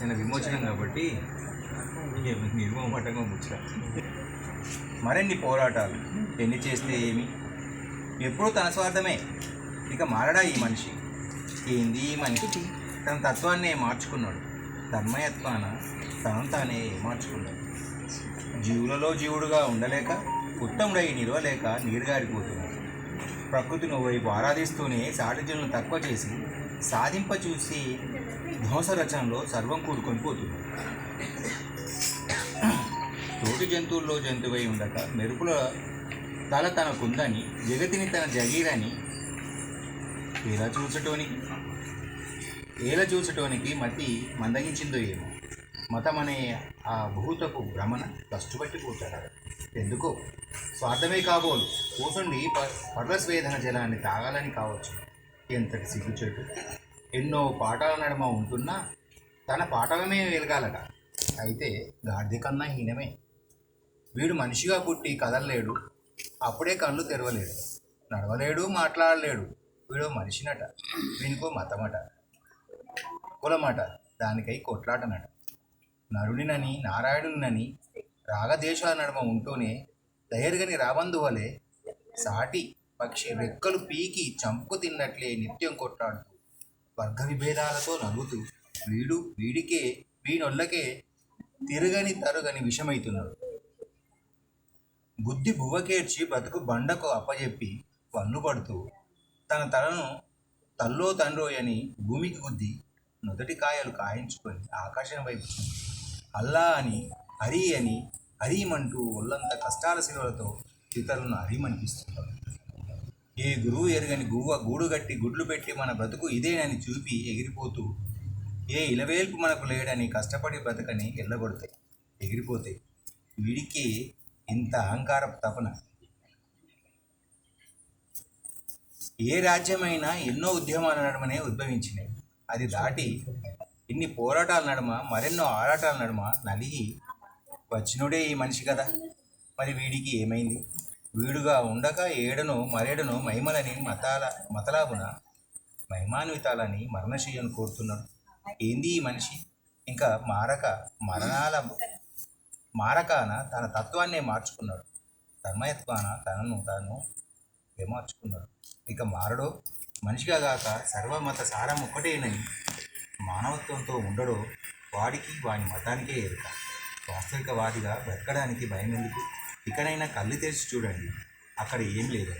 నేను విమోచనం కాబట్టి నిర్మోమటంగా ముచ్చట మరిన్ని పోరాటాలు? ఎన్ని చేస్తే ఏమి? ఎప్పుడూ తన స్వార్థమే. ఇక మారడా ఈ మనిషి? ఏంది ఈ మనిషి? తన తత్వాన్నే మార్చుకున్నాడు. తన్మయత్వాన తను తానే మార్చుకున్నాడు. జీవులలో జీవుడుగా ఉండలేక ఉత్తముడై నిలవలేక నీరుగారిపోతున్నాడు ప్రకృతిని వైపు ఆరాధిస్తూనే సాటిజులను తక్కువ చేసి సాధింప చూసి ధ్వంస రచనలో సర్వం కూడుకొని పోతుంది తోటి జంతువుల్లో జంతువై ఉండక మెరుపుల తల తనకుందని జగతిని తన జగీరని ఎలా చూచటోనికి ఎలా చూచటోనికి మతి మందగించిందో ఏమో. మతమనే ఆ భూతపు భ్రమణ కష్టపట్టి కష్టపట్టిపోతాడు ఎందుకో? స్వార్థమే కాబోలు. కూసుండి ప పర్వస్వేదన జలాన్ని తాగాలని కావచ్చు. ఎంతటి సిగ్గుచేటు ఎన్నో పాఠాల నడుమ ఉంటున్నా తన పాఠమే వెలగాలట. అయితే గాడిద కన్నా హీనమే. వీడు మనిషిగా పుట్టి కదలలేడు. అప్పుడే కళ్ళు తెరవలేడు. నడవలేడు మాట్లాడలేడు. వీడు మనిషినట. వీనికో మతమట. కులమట. దానికై కొట్లాటనట. నరుడినని నారాయణునని రాగదేశాల నడుమ ఉంటూనే దయరుగని రాబందువలే సాటి పక్షి రెక్కలు పీకి చంపు తిన్నట్లే నిత్యం కొట్లాడుతూ వర్గ విభేదాలతో నవ్వుతూ వీడు వీడికే వీనొల్లకే తిరగని తరుగని విషమైతున్నాడు బుద్ధి బువ్వకేర్చి బతుకు బండకు అప్పజెప్పి పన్ను పడుతూ తన తలను తల్లో తండ్రో అని భూమికి గుద్ది మొదటి కాయలు కాయించుకొని ఆకాశం వైపు అల్లా అని హరి అని హరిమంటూ ఒళ్ళంత కష్టాల శిలవలతో ఇతరులను హరిమనిపిస్తున్నాడు ఏ గురువు ఎరుగని గువ్వ గూడు కట్టి గుడ్లు పెట్టి మన బ్రతుకు ఇదేనని చూపి ఎగిరిపోతూ ఏ ఇలవేల్పు మనకు లేడని కష్టపడి బ్రతకని ఎల్లగొడతాయి ఎగిరిపోతాయి వీడికి ఇంత అహంకార తపన. ఏ రాజ్యమైనా ఎన్నో ఉద్యమాల నడుమనే ఉద్భవించినాయి అది దాటి ఇన్ని పోరాటాల నడుమ? మరెన్నో ఆరాటాల నడుమ? నలిగి వచ్చినుడే ఈ మనిషి కదా. మరి వీడికి ఏమైంది? వీడుగా ఉండక ఏడను మరేడను మహిమలని మతాల మతలాబున మహిమాన్వితాలని మరణశయ్యను కోరుతున్నాడు. ఏంది ఈ మనిషి? ఇంకా మారక మరణాల మారకాన తన తత్వాన్నే మార్చుకున్నాడు. ధర్మయత్వాన తనను తాను ఏమార్చుకున్నాడు. ఇక మారడో? మనిషిగా గాక సర్వమత సారం ఒక్కటేనని మానవత్వంతో ఉండడో వాడికి వాని మతానికే ఎరుక. వాస్తవికవాదిగా బ్రతకడానికి భయం ఎందుకు ఇక్కడైనా కళ్ళు తెరిచి చూడండి. అక్కడ ఏం లేదు.